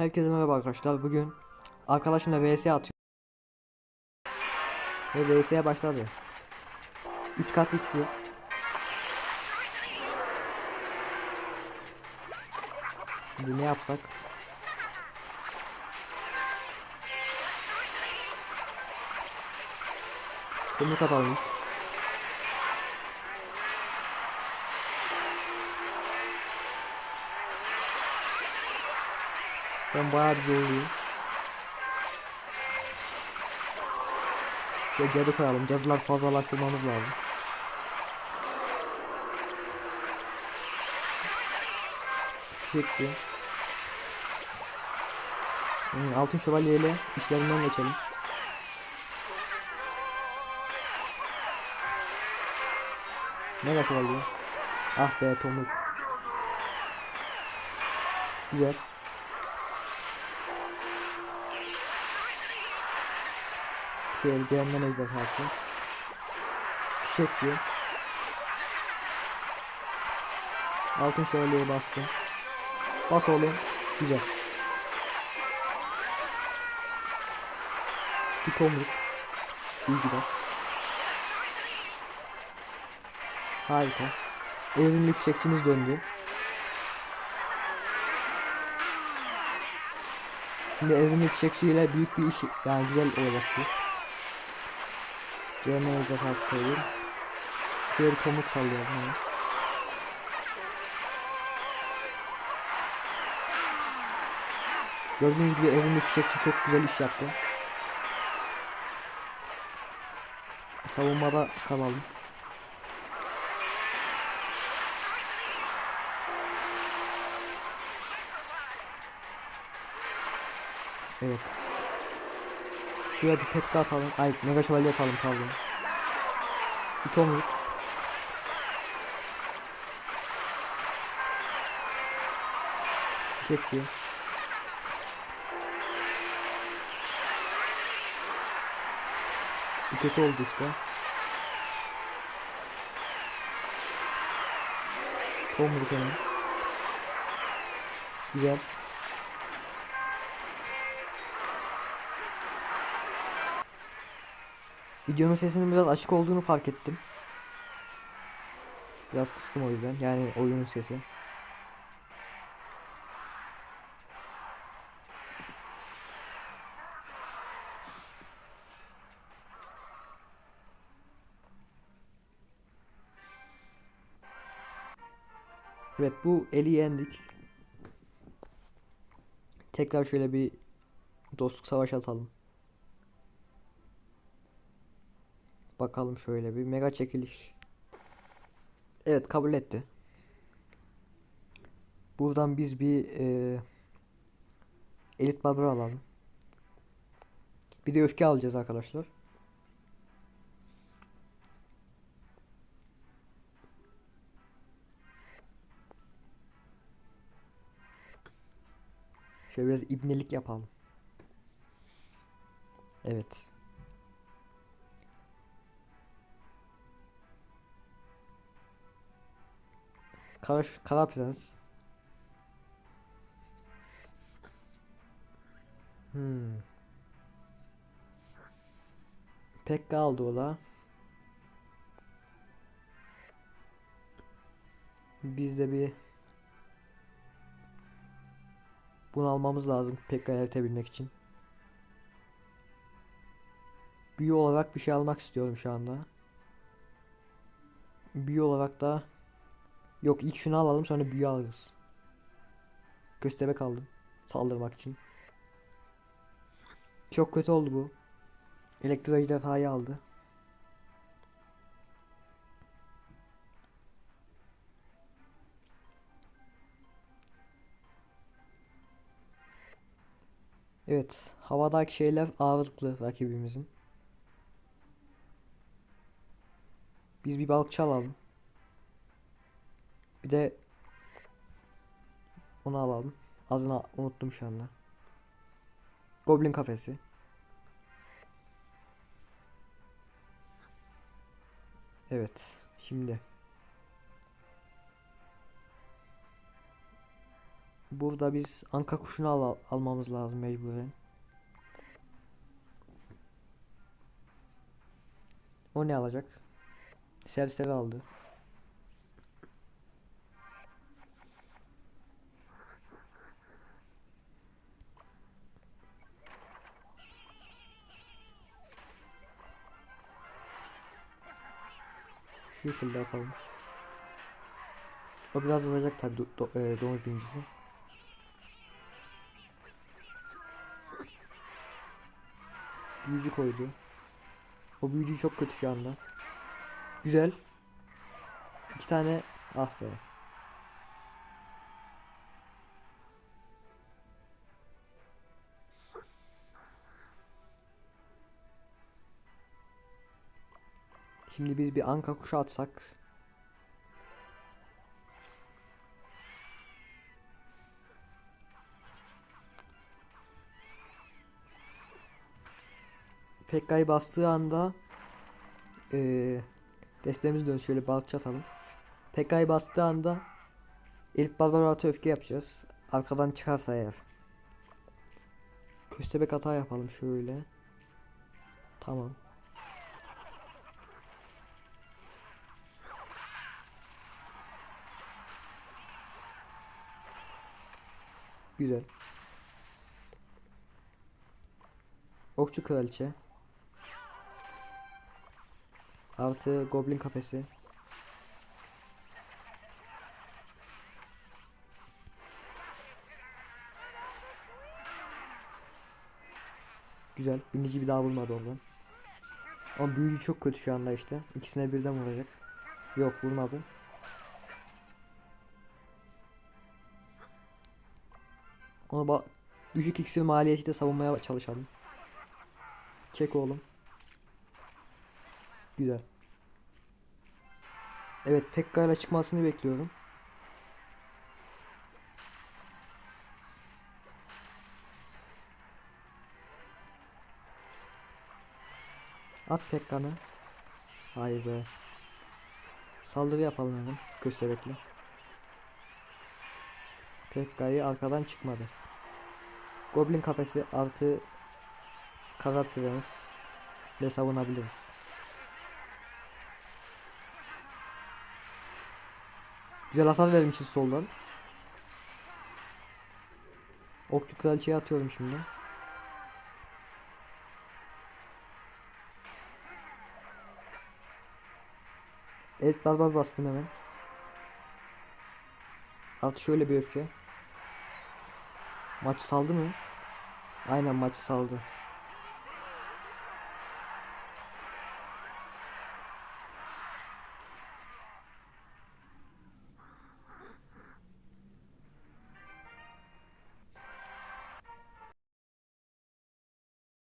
Herkese merhaba arkadaşlar. Bugün arkadaşımla vs atıyor. Ve vs'ye başladı. 3 kat x'i. Şimdi ne yapsak? Kumluk atalım. Ben bayağı bir zorluyum. Şöyle cadı koyalım. Cadılar fazlalaştırmamız lazım. Çekti. Hmm, altın şövalye ile işlerinden geçelim. Mega şövalye. Ah be tomuk. Güzel. Şöyle cehennem ejderhası. Fişekçi. Altın şövalyeye bastım. Bas oğlum. Güzel. Bir tomruk. İyi gider. Harika. Evrimli fişekçimiz döndü. Şimdi evrimli fişekçiyle büyük bir iş yani güzel olacak ejderhası koyuyorum. Şöyle bir tomruk sallıyorum hemen. Gördüğünüz gibi evrimli fişekçi çok güzel iş yaptı. Savunmada kalalım. Evet. Şuraya bir pekka atalım. Ay mega şövalye atalım pardon. Bir tomruk. Çiçekçi. Bir kötü oldu işte. Tomruk hemen. Güzel. Videonun sesinin biraz açık olduğunu fark ettim. Biraz kıstım o yüzden. Yani oyunun sesi. Evet bu eli yendik. Tekrar şöyle bir dostluk savaşı atalım. Bakalım şöyle bir mega çekiliş. Evet kabul etti. Buradan biz bir e, elit barbar alalım. Bir de öfke alacağız arkadaşlar. Şöyle biraz ibnelik yapalım. Evet. Kara, Kara Prens. Hmm. Pekka aldı o da. Biz de bir bunu almamız lazım Pekka'yı eritebilmek için. Büyü olarak bir şey almak istiyorum şu anda. Büyü olarak da Yok ilk şunu alalım sonra büyü alırız. Köstebek aldım. Saldırmak için. Çok kötü oldu bu. Elektro ejderhayı aldı. Evet, havadaki şeyler ağırlıklı rakibimizin. Biz bir balıkçı alalım. Bir de onu alalım. Adını unuttum şu anda. Goblin kafesi. Evet. Şimdi Burada biz anka kuşunu al almamız lazım mecburen. O ne alacak? Serseri aldı. Şu şekilde atalım. O biraz vuracak tabi do do e, domuz birincisi. Büyücü koydu. O büyücü çok kötü şu anda. Güzel. İki tane ah be. Şimdi biz bir anka kuşu atsak. Pekka'yı bastığı anda eee destemizi dön şöyle balıkçı atalım. Pekka'yı bastığı anda ilk barbaratı öfke yapacağız. Arkadan çıkarsa eğer. Köstebek hata yapalım şöyle. Tamam. Güzel. Okçu kraliçe. Artı goblin kafesi. Güzel. Binici bir daha bulmadı oradan. Ama büyücü çok kötü şu anda işte. İkisine birden vuracak. Yok vurmadı. Ona düşük iksir maliyetiyle savunmaya çalışalım. Çek oğlum. Güzel. Evet Pekka ile çıkmasını bekliyorum. At Pekka'nı. Hayır be. Saldırı yapalım hemen köstebekle. Pekka'yı arkadan çıkmadı. Goblin kafesi artı karakterimiz ile savunabiliriz. Güzel hasar vermişiz soldan. Okçu kraliçeye atıyorum şimdi. Evet barbar bastım hemen. Artı şöyle bir öfke. Maç saldı mı? Aynen maç saldı.